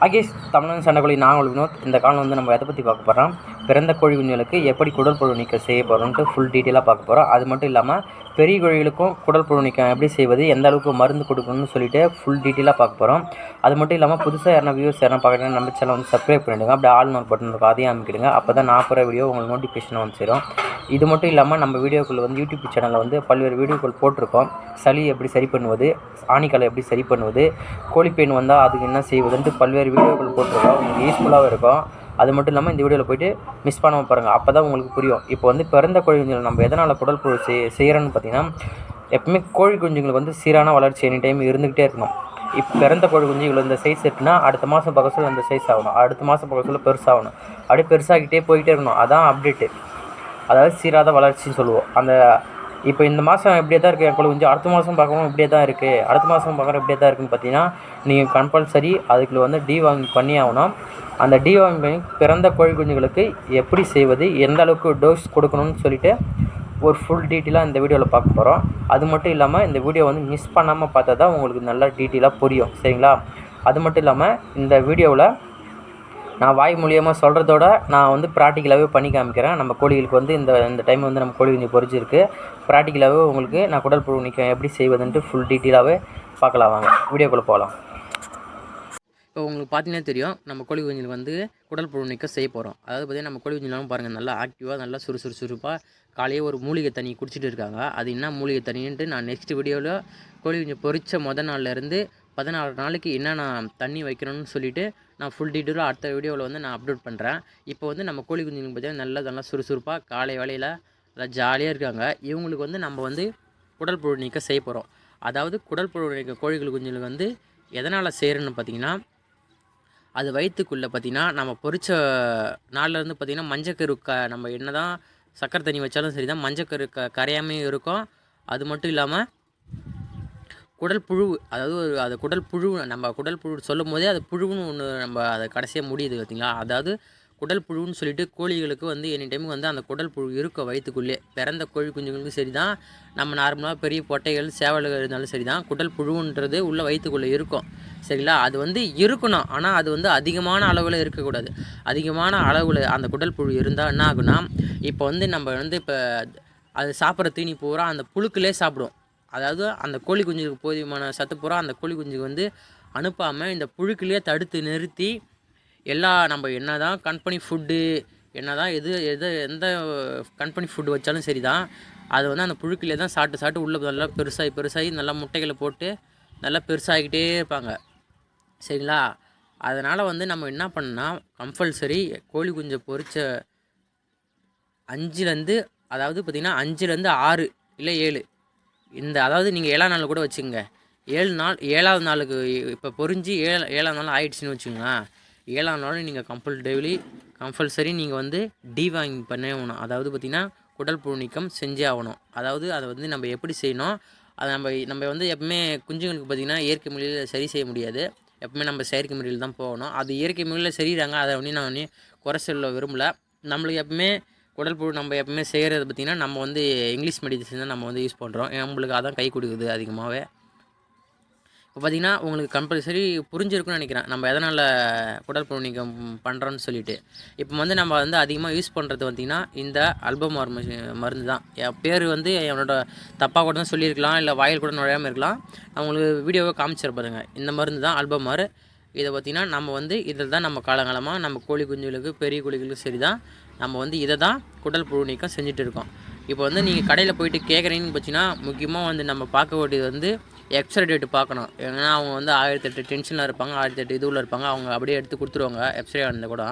அகேஷ் தமிழன் நான் நாங்கள் வினோத் இந்த காலம் வந்து நம்ம எதை பற்றி பார்க்க போகிறோம் பிறந்த கோழி குஞ்சுகளுக்கு எப்படி குடல் புழு நீக்கம் செய்ய போகிறோன்ட்டு ஃபுல் டீட்டெயிலாக பார்க்க போகிறோம் அது மட்டும் இல்லாமல் பெரிய கோழிகளுக்கும் குடல் புழு நீக்கம் எப்படி செய்வது எந்த அளவுக்கு மருந்து கொடுக்கணும்னு சொல்லிட்டு ஃபுல் டீட்டெயிலாக பார்க்க போகிறோம் அது மட்டும் இல்லாமல் புதுசாக யாரா வியூஸ் யாரா பார்க்குறேன் நம்ம சேனல் வந்து சப்ஸ்கிரைப் பண்ணிவிடுங்க அப்படியே ஆல் நோட் பட்டன் இருக்கும் அதையும் அமைக்கிடுங்க. அப்போ தான் நான் போகிற வீடியோ உங்களுக்கு நோட்டிஃபிகேஷன் வந்து சேரும் இது மட்டும் இல்லாமல் நம்ம வீடியோக்குள்ள வந்து யூடியூப் சேனலில் வந்து பல்வேறு வீடியோக்கள் போட்டிருக்கோம். சளி எப்படி சரி பண்ணுவது ஆணிக்காலை எப்படி சரி பண்ணுவது கோழிப்பேன் வந்தால் அதுக்கு என்ன செய்வதுன்ட்டு பல்வேறு வீடியோக்கள் போட்டிருக்கோம். உங்களுக்கு யூஸ்ஃபுல்லாகவும் இருக்கும். அது மட்டும் இல்லாமல் இந்த வீடியோவில் போயிட்டு மிஸ் பண்ணாமல் பாருங்கள் அப்போ தான் உங்களுக்கு புரியும். இப்போ வந்து பிறந்த கோழி குஞ்சுகள் நம்ம எதனால் குடல் புழு செய் செய்கிறோன்னு பார்த்தீங்கன்னா எப்பவுமே கோழி குஞ்சுங்களுக்கு வந்து சீரான வளர்ச்சி எனி டைம் இருந்துக்கிட்டே இருக்கணும். இப்போ பிறந்த கோழி இவ்வளோ இந்த சைஸ் இருக்குன்னா அடுத்த மாதம் பக்கத்தில் சொல்ல அந்த சைஸ் ஆகணும். அடுத்த மாதம் பக்க சொல்ல பெருசாகணும் அப்படியே பெருசாகிட்டே போயிட்டே இருக்கணும். அதான் அப்டேட்டு அதாவது சீராத வளர்ச்சின்னு சொல்லுவோம். அந்த இப்போ இந்த மாதம் இப்படியே தான் இருக்குது என் கொஞ்சம் அடுத்த மாதம் பார்க்கவும் இப்படியே தான் இருக்குது அடுத்த மாதம் பார்க்குற இப்படியே தான் இருக்குதுன்னு பார்த்தீங்கன்னா நீங்கள் கம்பல்சரி அதுக்குள்ள வந்து டி வாங்கி பண்ணி ஆகணும். அந்த டி வாங்கி பண்ணி பிறந்த கோழி குஞ்சுகளுக்கு எப்படி செய்வது எந்த அளவுக்கு டோஸ் கொடுக்கணும்னு சொல்லிட்டு ஒரு ஃபுல் டீட்டெயிலாக இந்த வீடியோவில் பார்க்க போகிறோம் அது மட்டும் இல்லாமல் இந்த வீடியோ வந்து மிஸ் பண்ணாமல் பார்த்தா தான் உங்களுக்கு நல்லா டீட்டெயிலாக புரியும். சரிங்களா? அது மட்டும் இல்லாமல் இந்த வீடியோவில் நான் வாய் மூலியமாக சொல்கிறதோட நான் வந்து ப்ராக்டிக்கலாகவே பண்ணி காமிக்கிறேன். நம்ம கோழிகளுக்கு வந்து இந்த இந்த டைம் வந்து நம்ம கோழி குஞ்சு பொறிச்சிருக்கு ப்ராக்டிக்கலாகவே உங்களுக்கு நான் குடல் புழு நீக்கம் எப்படி செய்வதுன்ட்டு ஃபுல் டீட்டெயிலாகவே பார்க்கலாம் வாங்க. வீடியோக்குள்ளே போகலாம். இப்போ உங்களுக்கு பார்த்தீங்கன்னா தெரியும் நம்ம கோழி குஞ்சுக்கு வந்து குடல் புழு நீக்கம் செய்ய போகிறோம் அதாவது பார்த்தீங்கன்னா நம்ம கோழி குஞ்சுலாம் பாருங்கள் நல்லா ஆக்டிவாக நல்லா சுறுசுறு சுறுப்பாக காலையே ஒரு மூலிகை தண்ணி குடிச்சிட்டு இருக்காங்க. அது என்ன மூலிகை தண்ணின்ட்டு நான் நெக்ஸ்ட் வீடியோவில் கோழி குஞ்சு பொறிச்ச மொதல் நாள்லேருந்து பதினாறு நாளைக்கு என்னென்ன தண்ணி வைக்கணும்னு சொல்லிட்டு நான் ஃபுல் டீட்டெயிலாக அடுத்த வீடியோவில் வந்து நான் அப்லோட் பண்ணுறேன் இப்போ வந்து நம்ம கோழி குஞ்சுங்களுக்கு பார்த்தீங்கன்னா நல்லா நல்லா சுறுசுறுப்பாக காலை வேலையில் நல்லா ஜாலியாக இருக்காங்க. இவங்களுக்கு வந்து நம்ம வந்து குடல் புழு நீக்கம் செய்ய போகிறோம் அதாவது குடல் புழு நீக்க கோழிகள் குஞ்சுகளுக்கு வந்து எதனால் செய்கிறேன்னு பார்த்தீங்கன்னா அது வயிற்றுக்குள்ளே பார்த்தீங்கன்னா நம்ம பொரிச்ச நாள்லேருந்து பார்த்தீங்கன்னா மஞ்சக்கரு க நம்ம என்ன தான் சக்கரை தண்ணி வச்சாலும் சரி தான் மஞ்சக்கரு க கரையாமையும் இருக்கும். அது மட்டும் இல்லாமல் குடல் புழு அதாவது ஒரு அது குடல் புழு நம்ம குடல் புழு சொல்லும் போதே அது புழுன்னு ஒன்று நம்ம அதை கடைசியாக முடியுது பார்த்திங்களா அதாவது குடல் புழுன்னு சொல்லிட்டு கோழிகளுக்கு வந்து எனி டைம் வந்து அந்த குடல் புழு இருக்கும் வயிற்றுக்குள்ளே பிறந்த கோழி குஞ்சுங்களுக்கும் சரி தான் நம்ம நார்மலாக பெரிய பொட்டைகள் சேவல்கள் இருந்தாலும் சரி தான் குடல் புழுன்றது உள்ள வயிற்றுக்குள்ளே இருக்கும். சரிங்களா? அது வந்து இருக்கணும். ஆனால் அது வந்து அதிகமான அளவில் இருக்கக்கூடாது. அதிகமான அளவில் அந்த குடல் புழு இருந்தால் என்ன ஆகுனா இப்போ வந்து நம்ம வந்து இப்போ அது சாப்பிட்ற தீனி பூரா அந்த புழுக்களே சாப்பிடும். அதாவது அந்த கோழி குஞ்சுக்கு போதியமான சத்து பூரா அந்த கோழி குஞ்சுக்கு வந்து அனுப்பாமல் இந்த புழுக்கிலேயே தடுத்து நிறுத்தி எல்லா நம்ம என்ன தான் கம்பெனி ஃபுட்டு என்ன தான் எது எது எந்த கம்பெனி ஃபுட்டு வச்சாலும் சரி தான் அது வந்து அந்த புழுக்கிலே தான் சாப்பிட்டு சாப்பிட்டு உள்ளே நல்லா பெருசாகி பெருசாகி நல்லா முட்டைகளை போட்டு நல்லா பெருசாகிக்கிட்டே இருப்பாங்க. சரிங்களா? அதனால் வந்து நம்ம என்ன பண்ணால் கம்பல்சரி கோழி குஞ்சை பொரிச்ச அஞ்சுலேருந்து அதாவது பார்த்திங்கன்னா அஞ்சுலேருந்து ஆறு இல்லை ஏழு. இந்த அதாவது நீங்கள் ஏழாம் நாள் கூட வச்சுக்கோங்க. ஏழு நாள் ஏழாவது நாளுக்கு இப்போ பொறிஞ்சு ஏழு ஏழாம் நாள் ஆயிடுச்சுன்னு வச்சுக்கோங்களேன் ஏழாம் நாள் நீங்கள் கம்பல் டெய்லி கம்பல்சரி நீங்கள் வந்து டிவாங்கிங் பண்ணே ஆகணும் அதாவது பார்த்திங்கன்னா குடல் புழு நீக்கம் செஞ்சே ஆகணும். அதாவது அதை வந்து நம்ம எப்படி செய்யணும்? அதை நம்ம நம்ம வந்து எப்பவுமே குஞ்சுங்களுக்கு பார்த்திங்கன்னா இயற்கை முறையில் சரி செய்ய முடியாது. எப்பவுமே நம்ம செயற்கை முறையில் தான் போகணும். அது இயற்கை முறையில் செய்கிறாங்க அதை வந்து நான் வந்து குறை சொல்ல விரும்பல. நம்மளுக்கு எப்பவுமே குடல் புழு நம்ம எப்பவுமே செய்கிறது பார்த்திங்கன்னா நம்ம வந்து இங்கிலீஷ் மெடிசன் தான் நம்ம வந்து யூஸ் பண்ணுறோம் நம்மளுக்கு அதான் கை கொடுக்குது அதிகமாகவே இப்போ பார்த்திங்கன்னா உங்களுக்கு கம்பல்சரி புரிஞ்சிருக்குன்னு நினைக்கிறேன். நம்ம எதனால் குடல் நீக்கம் பண்ணுறோன்னு சொல்லிட்டு. இப்போ வந்து நம்ம வந்து அதிகமாக யூஸ் பண்ணுறது பார்த்திங்கன்னா இந்த அல்பமார் மருந்து தான். என் பேர் வந்து என்னோட தப்பாக கூட தான் சொல்லியிருக்கலாம் இல்லை வாயில் கூட நுழையாமல் இருக்கலாம். நான் உங்களுக்கு வீடியோவை காமிச்சிட பாருங்க. இந்த மருந்து தான் அல்பமார் இதை பார்த்திங்கன்னா நம்ம வந்து இதில் தான் நம்ம காலங்காலமாக நம்ம கோழி குஞ்சுகளுக்கு பெரிய கோழிகளுக்கும் சரி தான் நம்ம வந்து இதை தான் குடல் புழு நீக்கம் செஞ்சுட்டு இருக்கோம். இப்போ வந்து நீங்கள் கடையில் போயிட்டு கேட்குறீங்கன்னு பார்த்தீங்கன்னா முக்கியமாக வந்து நம்ம பார்க்க வேண்டியது வந்து எக்ஸ்ட்ரா டேட்டு பார்க்கணும். ஏன்னா அவங்க வந்து ஆயிரத்தி எட்டு டென்ஷனில் இருப்பாங்க ஆயிரத்தி எட்டு இதுவில் இருப்பாங்க அவங்க அப்படியே எடுத்து கொடுத்துருவாங்க எக்ஸ்ரே ஆனது கூட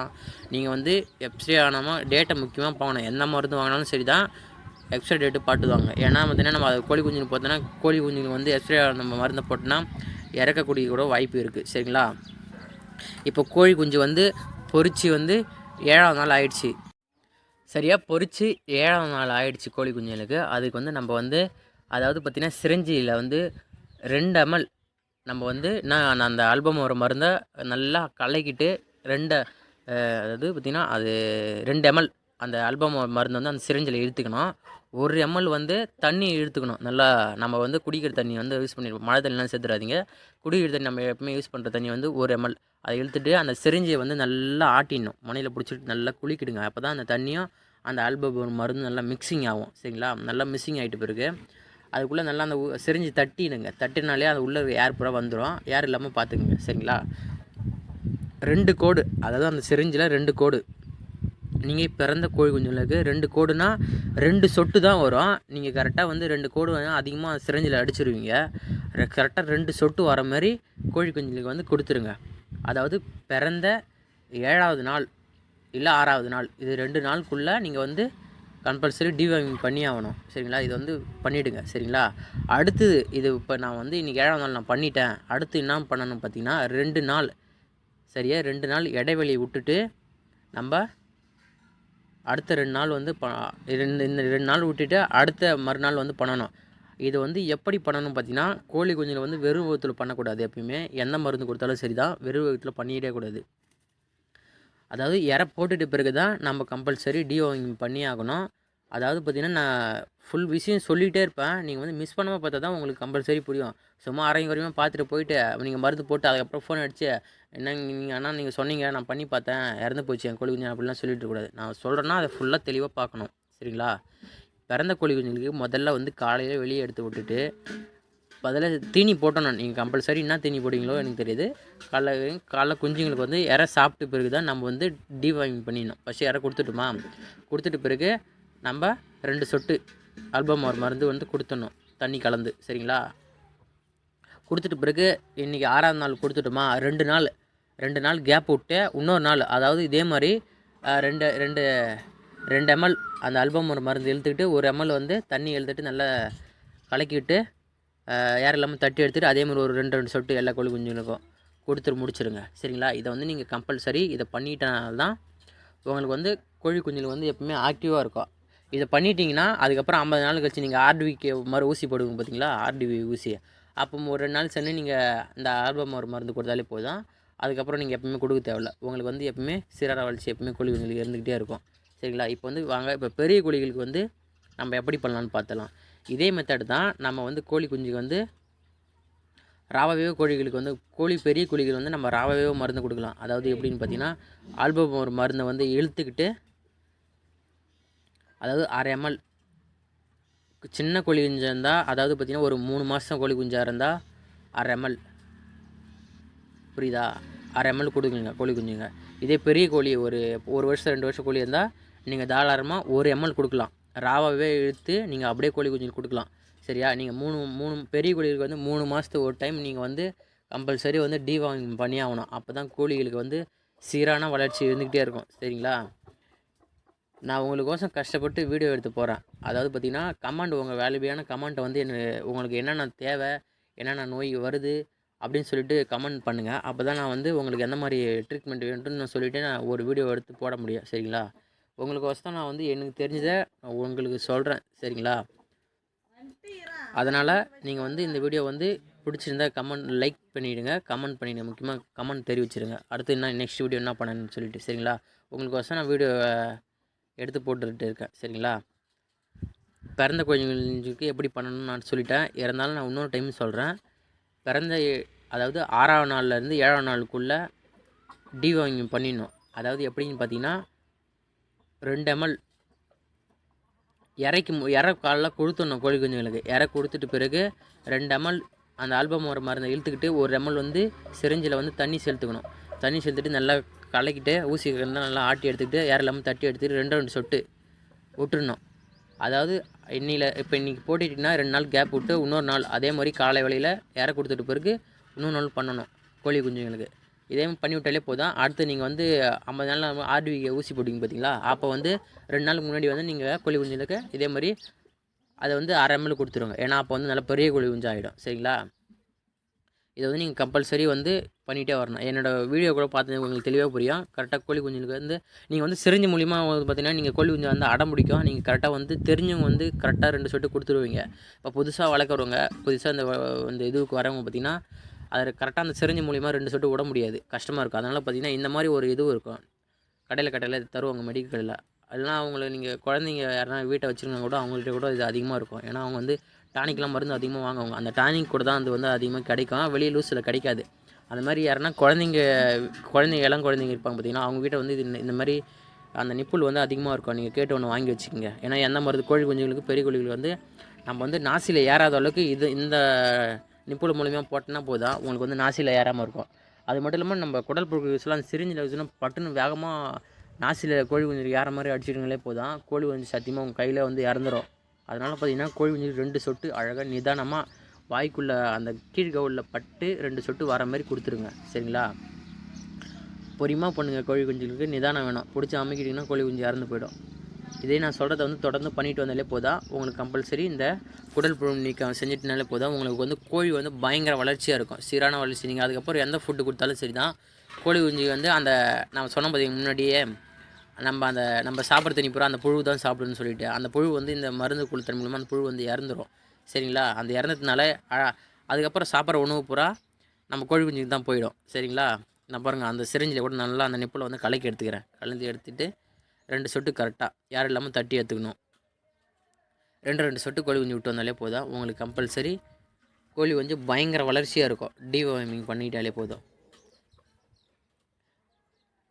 நீங்கள் வந்து எக்ஸ்ரே ஆனாமல் டேட்டை முக்கியமாக பார்க்கணும். எந்த மருந்து வாங்கினாலும் சரி தான் எக்ஸ்ட்ரா டேட்டு பாட்டுவாங்க ஏன்னா பார்த்தீங்கன்னா நம்ம அது கோழி குஞ்சுக்கு பார்த்தோன்னா கோழி குஞ்சுக்கு வந்து எக்ஸ்ரே நம்ம மருந்தை போட்டோன்னா இறக்கக்கூடிய கூட வாய்ப்பு இருக்குது சரிங்களா? இப்போ கோழி குஞ்சு வந்து பொறிச்சு வந்து ஏழாவது நாள் ஆயிடுச்சு. சரியாக பொறிச்சு ஏழாம் நாள் ஆயிடுச்சு கோழி குஞ்சுகளுக்கு அதுக்கு வந்து நம்ம வந்து அதாவது பார்த்திங்கன்னா சிரஞ்சியில் வந்து ரெண்டு எம்எல் நம்ம வந்து நான் அந்த ஆல்பம் ஒரு மருந்தை நல்லா கலக்கிட்டு ரெண்டு அதாவது பார்த்திங்கன்னா அது ரெண்டு எம்எல் அந்த ஆல்பம் மருந்து வந்து அந்த சிரஞ்சில் இழுத்துக்கணும். ஒரு எம்எல் வந்து தண்ணி இழுத்துக்கணும். நல்லா நம்ம வந்து குடிக்கிற தண்ணி வந்து யூஸ் பண்ணிடுவோம் மழை தண்ணிலாம் சேர்த்துறாதீங்க. குடிக்கிற தண்ணி நம்ம எப்பவுமே யூஸ் பண்ணுற தண்ணி வந்து ஒரு எம்எல் அதை இழுத்துட்டு அந்த செரிஞ்சியை வந்து நல்லா ஆட்டிடணும். முனையில் பிடிச்சிட்டு நல்லா குளிக்கிடுங்க. அப்போ தான் அந்த தண்ணியும் அந்த ஆல்பம் மருந்து நல்லா மிக்சிங் ஆகும். சரிங்களா? நல்லா மிக்சிங் ஆகிட்டு பிறகு அதுக்குள்ளே நல்லா அந்த உ- தட்டிடுங்க. தட்டினாலே அது உள்ளே ஏர் பூரா வந்துடும் ஏர் இல்லாமல் பார்த்துக்குங்க சரிங்களா? ரெண்டு கோடு. அதாவது அந்த செரிஞ்சில் ரெண்டு கோடு. நீங்கள் பிறந்த கோழி குஞ்சுகளுக்கு ரெண்டு கோடுனா ரெண்டு சொட்டு தான் வரும். நீங்கள் கரெக்டாக வந்து ரெண்டு கோடு வந்து அதிகமாக சிரஞ்சில் அடிச்சிருவீங்க. கரெக்டாக ரெண்டு சொட்டு வர மாதிரி கோழி குஞ்சுகளுக்கு வந்து கொடுத்துருங்க. அதாவது பிறந்த ஏழாவது நாள் இல்லை ஆறாவது நாள் இது ரெண்டு நாளுக்குள்ளே நீங்கள் வந்து கம்பல்சரி டிவார்மிங் பண்ணி ஆகணும். சரிங்களா? இது வந்து பண்ணிவிடுங்க சரிங்களா? அடுத்தது இது இப்போ நான் வந்து இன்றைக்கி ஏழாவது நாள் நான் பண்ணிட்டேன். அடுத்து என்ன பண்ணணும் பார்த்திங்கன்னா ரெண்டு நாள் சரியா? ரெண்டு நாள் இடைவெளி விட்டுட்டு நம்ம அடுத்த ரெண்டு நாள் வந்து ப ரெண்டு இந்த ரெண்டு நாள் விட்டுட்டு அடுத்த மறுநாள் வந்து பண்ணணும். இது வந்து எப்படி பண்ணணும் பார்த்தீங்கன்னா கோழி குஞ்சில் வந்து வெறும் வகுத்தில் பண்ணக்கூடாது எப்பயுமே. எந்த மருந்து கொடுத்தாலும் சரி தான் வெறும் வகுத்தில் பண்ணிகிட்டே கூடாது. அதாவது இற போட்டுட்டு பிறகு தான் நம்ம கம்பல்சரி டிஓவிங் பண்ணி ஆகணும். அதாவது பார்த்திங்கன்னா நான் ஃபுல் விஷயம் சொல்லிகிட்டே இருப்பேன். நீங்கள் வந்து மிஸ் பண்ணாமல் பார்த்தா தான் உங்களுக்கு கம்பல்சரி புரியும். சும்மா அரையும் குறையுமா பார்த்துட்டு போயிட்டு நீங்கள் மருந்து போட்டு அதுக்கப்புறம் ஃபோன் அடிச்சு என்ன நீங்கள் ஆனால் நீங்கள் சொன்னீங்க நான் பண்ணி பார்த்தேன் இறந்து போச்சு என் கோழி குஞ்சு அப்படிலாம் சொல்லிட்டு கூடாது. நான் சொல்கிறேன்னா அதை ஃபுல்லாக தெளிவாக பார்க்கணும். சரிங்களா? பிறந்த கோழி குஞ்சுங்களுக்கு முதல்ல வந்து காலையில் வெளியே எடுத்து விட்டுட்டு பதில தீனி போட்டணும். நீங்கள் கம்பல்சரி என்ன தீனி போடுவீங்களோ எனக்கு தெரியுது. காலைல காலைல குஞ்சுங்களுக்கு வந்து இற சாப்பிட்ட பிறகு தான் நம்ம வந்து டீவாயிங் பண்ணிடணும். ஃபஸ்ட்டு இற கொடுத்துட்டுமா? கொடுத்துட்டு பிறகு நம்ம ரெண்டு சொட்டு ஆல்பம் ஒரு மருந்து வந்து கொடுத்துடணும். தண்ணி கலந்து சரிங்களா? கொடுத்துட்டு பிறகு இன்றைக்கி ஆறாவது நாள் கொடுத்துட்டோமா? ரெண்டு நாள் ரெண்டு நாள் கேப் விட்டு இன்னொரு நாள் அதாவது இதே மாதிரி ரெண்டு ரெண்டு ரெண்டு எம்எல் அந்த ஆல்பம் ஒரு மருந்து இழுத்துக்கிட்டு ஒரு எம்எல் வந்து தண்ணி இழுத்துட்டு நல்லா கலக்கிவிட்டு ஏர் இல்லாமல் தட்டி எடுத்துகிட்டு அதே மாதிரி ஒரு ரெண்டு ரெண்டு சொட்டு எல்லா கோழி குஞ்சுகளுக்கும் கொடுத்துட்டு முடிச்சிருங்க சரிங்களா? இதை வந்து நீங்கள் கம்பல்சரி இதை பண்ணிட்டனால தான் உங்களுக்கு வந்து கோழி குஞ்சுகள் வந்து எப்பவுமே ஆக்டிவாக இருக்கும். இதை பண்ணிட்டீங்கன்னா அதுக்கப்புறம் ஐம்பது நாள் கழிச்சு நீங்கள் ஆர்டிவிக்கு மாதிரி ஊசி போடுவோம் பார்த்தீங்களா ஆர்டிவி ஊசி அப்போ ஒரு ரெண்டு நாள் சென்று நீங்கள் இந்த ஆல்பம் ஒரு மருந்து கொடுத்தாலே போதும். அதுக்கப்புறம் நீங்கள் எப்பவுமே கொடுக்க தேவையில்ல. உங்களுக்கு வந்து எப்பவுமே சிறார வளர்ச்சி எப்பவுமே கோழி இருந்துக்கிட்டே இருக்கும். சரிங்களா? இப்போ வந்து வாங்க இப்போ பெரிய கோழிகளுக்கு வந்து நம்ம எப்படி பண்ணலான்னு பார்த்தலாம் இதே மெத்தட் தான் நம்ம வந்து கோழி குஞ்சுக்கு வந்து ராவாவே கோழிகளுக்கு வந்து கோழி பெரிய கோழிகள் வந்து நம்ம ராவாவே மருந்து கொடுக்கலாம். அதாவது எப்படின்னு பார்த்தீங்கன்னா ஆல்பம் ஒரு மருந்தை வந்து இழுத்துக்கிட்டு அதாவது அரை எம்எல் சின்ன கோழி குஞ்சு இருந்தால் அதாவது பார்த்திங்கன்னா ஒரு மூணு மாதம் கோழி குஞ்சாக இருந்தால் அரை எம்எல். புரியுதா? அரை எம்எல் கொடுக்குங்க கோழி குஞ்சுங்க. இதே பெரிய கோழி ஒரு ஒரு வருஷம் ரெண்டு வருஷம் கோழி இருந்தால் நீங்கள் தாராளமாக ஒரு எம்எல் கொடுக்கலாம். ராவாகவே இழுத்து நீங்கள் அப்படியே கோழி குஞ்சு கொடுக்கலாம். சரியா? நீங்கள் மூணு மூணு பெரிய கோழிகளுக்கு வந்து மூணு மாதத்துக்கு ஒரு டைம் நீங்கள் வந்து கம்பல்சரி வந்து டீவாங் பண்ணி ஆகணும். அப்போ தான் கோழிகளுக்கு வந்து சீரான வளர்ச்சி இருந்துக்கிட்டே இருக்கும். சரிங்களா? நான் உங்களுக்கோசம் கஷ்டப்பட்டு வீடியோ எடுத்து போகிறேன் அதாவது பார்த்தீங்கன்னா கமாண்ட் உங்கள் வேல்யூபியான கமெண்ட்டை வந்து என்ன உங்களுக்கு என்னென்ன தேவை என்னென்ன நோய் வருது அப்படின்னு சொல்லிட்டு கமெண்ட் பண்ணுங்கள் அப்போ தான் நான் வந்து உங்களுக்கு எந்த மாதிரி ட்ரீட்மெண்ட் வேணும்னு நான் சொல்லிவிட்டு நான் ஒரு வீடியோ எடுத்து போட முடியும். சரிங்களா? உங்களுக்கு உங்களுக்கோசம் நான் வந்து எனக்கு தெரிஞ்சதை நான் உங்களுக்கு சொல்கிறேன் சரிங்களா? அதனால் நீங்கள் வந்து இந்த வீடியோ வந்து பிடிச்சிருந்தா கமெண்ட் லைக் பண்ணிவிடுங்க கமெண்ட் பண்ணிவிடுங்க முக்கியமாக கமெண்ட் தெரிவிச்சிருங்க. அடுத்து என்ன நெக்ஸ்ட் வீடியோ என்ன பண்ணணும்னு சொல்லிட்டு சரிங்களா? உங்களுக்கு உங்களுக்கோசம் நான் வீடியோ எடுத்து போட்டுக்கிட்டு இருக்கேன். சரிங்களா? பிறந்த குழந்தைங்களுக்கு எப்படி பண்ணணும்னு நான் சொல்லிட்டேன். இருந்தாலும் நான் இன்னொரு டைம் சொல்கிறேன் பிறந்த அதாவது ஆறாவது நாள்லேருந்து ஏழாவது நாளுக்குள்ளே டிவாயிங் பண்ணிடணும். அதாவது எப்படின்னு பார்த்தீங்கன்னா ரெண்டு எம்எல் இறைக்கு மு- இறை காலைல கொடுத்துடணும் கோழி குஞ்சுங்களுக்கு. இறை கொடுத்துட்டு பிறகு ரெண்டு எம்எல் அந்த ஆல்பம் வர மருந்தை இழுத்துக்கிட்டு ஒரு எம்எல் வந்து சிரிஞ்சில் வந்து தண்ணி செலுத்துக்கணும். தண்ணி செலுத்திட்டு நல்லா கலக்கிட்டு ஊசி இருந்தால் நல்லா ஆட்டி எடுத்துக்கிட்டு ஏர் இல்லாமல் தட்டி எடுத்துட்டு ரெண்டு ரெண்டு சொட்டு விட்டுருணும் அதாவது இன்னில இப்போ இன்றைக்கி போட்டுட்டிங்கன்னா ரெண்டு நாள் கேப் விட்டு இன்னொரு நாள் அதே மாதிரி காலை வேளையில் இற கொடுத்துட்டு பிறகு இன்னொரு நாள் பண்ணணும் கோழி குஞ்சுங்களுக்கு இதே மாதிரி பண்ணி விட்டாலே போதும். அடுத்து நீங்கள் வந்து ஐம்பது நாள் ஆர்டிவிக்கு ஊசி போட்டிங்க பார்த்தீங்களா அப்போ வந்து ரெண்டு நாளுக்கு முன்னாடி வந்து நீங்கள் கோழி குஞ்சுகளுக்கு இதே மாதிரி அதை வந்து அரை எம்எல் கொடுத்துருங்க. ஏன்னா அப்போ வந்து நல்லா பெரிய கோழி குஞ்சு ஆகிடும் சரிங்களா? இதை வந்து நீங்கள் கம்பல்சரி வந்து பண்ணிகிட்டே வரணும். என்னோடய வீடியோ கூட பார்த்து உங்களுக்கு தெளிவாக புரியும். கரெக்டாக கோழி குஞ்சுங்களுக்கு வந்து நீங்கள் வந்து சிரிஞ்சு மூலிமா வந்து பார்த்தீங்கன்னா நீங்கள் கோழி குஞ்சு வந்து அடம் பிடிக்கும். நீங்கள் கரெக்டாக வந்து தெரிஞ்சவங்க வந்து கரெக்டாக ரெண்டு சொட்டு கொடுத்துருவீங்க. இப்போ புதுசாக வளர்க்குறவங்க புதுசாக இந்த இந்த இதுக்கு வரவங்க பார்த்தீங்கன்னா அது கரெக்டாக அந்த சிரிஞ்சு மூலிமா ரெண்டு சொட்டு விட முடியாது. கஷ்டமாக இருக்கும். அதனால் பார்த்தீங்கன்னா இந்த மாதிரி ஒரு இதுவும் இருக்கும். கடையில் கடையில் தருவாங்க மெடிக்கலில் அதெல்லாம் அவங்கள நீங்கள் குழந்தைங்க யாருன்னா வீட்டை வச்சுருந்தா கூட அவங்கள்ட்ட கூட இது அதிகமாக இருக்கும். ஏன்னா அவங்க வந்து டானிக்லாம் மருந்து அதிகமாக வாங்குவாங்க. அந்த டானிக் கூட தான் அது வந்து அதிகமாக கிடைக்கும். வெளியே லூஸில் கிடைக்காது. அந்த மாதிரி யாருன்னா குழந்தைங்க குழந்தைங்க இளம் குழந்தைங்க இருப்பாங்க பார்த்தீங்கன்னா அவங்க வீட்டை வந்து இது இந்த- மாதிரி அந்த நிப்புள் வந்து அதிகமாக இருக்கும். நீங்கள் கேட்டு ஒன்று வாங்கி வச்சுக்கோங்க. ஏன்னா எந்த மருந்து? கோழி குஞ்சுகளுக்கு பெரிய கோழிகளுக்கு வந்து நம்ம வந்து நாசியில் ஏறாத அளவுக்கு இது இந்த நிப்புள் மூலிமா போட்டோன்னா போதும். உங்களுக்கு வந்து நாசியில் ஏறாமல் இருக்கும். அது மட்டும் இல்லாமல் நம்ம குடல் புழு யூஸ்லாம் சிரிஞ்சில் வச்சுன்னா பட்டுன்னு வேகமாக நாசியில் கோழி குஞ்சு ஏற மாதிரி அடிச்சிடுங்களே போதும். கோழி குஞ்சு சத்தியமாக உங்கள் கையில் வந்து இறந்துடும் அதனால் பார்த்தீங்கன்னா கோழி குஞ்சு ரெண்டு சொட்டு அழகாக நிதானமாக வாய்க்குள்ளே அந்த கீழ்கவுளில் பட்டு ரெண்டு சொட்டு வர மாதிரி கொடுத்துருங்க. சரிங்களா? பொறியமாக பண்ணுங்கள் கோழி குஞ்சுகளுக்கு. நிதானம் வேணும். பிடிச்சி அமைக்கிட்டிங்கன்னா கோழி குஞ்சு இறந்து போயிடும். இதே நான் சொல்கிறத வந்து தொடர்ந்து பண்ணிட்டு வந்தாலே போதும் உங்களுக்கு கம்பல்சரி இந்த குடல் புழு நீக்கம் செஞ்சுட்டுனாலே போதும் உங்களுக்கு வந்து கோழி வந்து பயங்கர வளர்ச்சியாக இருக்கும். சீரான வளர்ச்சி. நீங்கள் அதுக்கப்புறம் எந்த ஃபுட்டு கொடுத்தாலும் சரி தான் கோழி குஞ்சு வந்து அந்த நான் சொன்ன பார்த்தீங்க முன்னாடியே நம்ம அந்த நம்ம சாப்பிட்ற தண்ணி பூரா அந்த புழு தான் சாப்பிடுன்னு சொல்லிட்டு அந்த புழு வந்து இந்த மருந்து குளுத்தன் மூலமாக அந்த புழு வந்து இறந்துரும். சரிங்களா? அந்த இறந்ததுனால அதுக்கப்புறம் சாப்பிட்ற உணவு பூரா நம்ம கோழி குஞ்சுக்கு தான் போயிடும். சரிங்களா? நான் பாருங்கள் அந்த சிரிஞ்சில் கூட நல்லா அந்த நிப்பில் வந்து கலக்கி எடுத்துக்கிறேன். கலந்து எடுத்துட்டு ரெண்டு சொட்டு கரெக்டாக யாரும் இல்லாமல் தட்டி எடுத்துக்கணும். ரெண்டு ரெண்டு சொட்டு கோழி குஞ்சு விட்டு வந்தாலே போதும். உங்களுக்கு கம்பல்சரி கோழி வந்து பயங்கர வளர்ச்சியாக இருக்கும். டிவார்மிங் பண்ணிட்டாலே போதும்.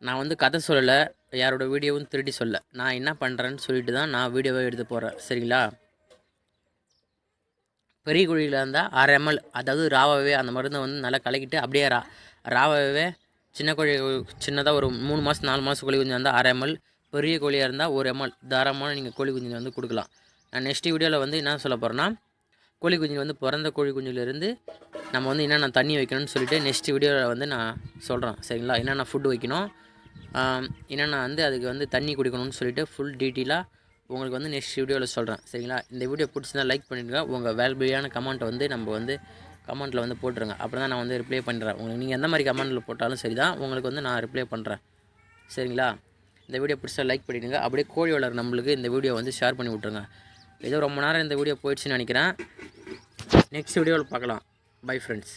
நான் வந்து கதை சொல்லலை யாரோட வீடியோவும் திருடி சொல்ல. நான் என்ன பண்ணுறேன்னு சொல்லிட்டு தான் நான் வீடியோவை எடுத்து போகிறேன் சரிங்களா? பெரிய குழியில் இருந்தால் அரை எம்எல் அதாவது ராவாவே அந்த மருந்தை வந்து நல்லா கலக்கிட்டு அப்படியே ரா ராவாவே சின்ன கோழி சின்னதாக ஒரு மூணு மாதம் நாலு மாதம் கோழி குஞ்சு இருந்தால் அரை எம்எல் பெரிய கோழியாக இருந்தால் ஒரு எம்எல். தாராளமாக நீங்கள் கோழி குஞ்சு வந்து கொடுக்கலாம். நான் நெக்ஸ்ட் வீடியோவில் வந்து என்ன சொல்ல போகிறேன்னா கோழி குஞ்சு வந்து பிறந்த கோழி குஞ்சுலேருந்து நம்ம வந்து என்னென்ன தண்ணி வைக்கணும்னு சொல்லிட்டு நெக்ஸ்ட் வீடியோவில் வந்து நான் சொல்கிறேன் சரிங்களா? என்னென்ன ஃபுட்டு வைக்கணும் என்னென்னா வந்து அதுக்கு வந்து தண்ணி குடிக்கணும்னு சொல்லிவிட்டு ஃபுல் டீட்டெயிலாக உங்களுக்கு வந்து நெக்ஸ்ட் வீடியோவில் சொல்கிறேன் சரிங்களா? இந்த வீடியோ பிடிச்சிருந்தா லைக் பண்ணிடுங்க. உங்கள் வேல்பிளியான கமெண்ட்டை வந்து நம்ம வந்து கமெண்ட்டில் வந்து போட்டுருங்க. அப்புறம் தான் நான் வந்து ரிப்ளை பண்ணுறேன் உங்களுக்கு நீங்கள் எந்த மாதிரி கமெண்ட்டில் போட்டாலும் சரி தான் உங்களுக்கு வந்து நான் ரிப்ளை பண்ணுறேன் சரிங்களா? இந்த வீடியோ பிடிச்சா லைக் பண்ணிடுங்க. அப்படியே கோழி வளர் நம்மளுக்கு இந்த வீடியோ வந்து ஷேர் பண்ணி விட்ருங்க ஏதோ ரொம்ப நேரம் இந்த வீடியோ போயிடுச்சுன்னு நினைக்கிறேன். நெக்ஸ்ட் வீடியோவில் பார்க்கலாம். Bye friends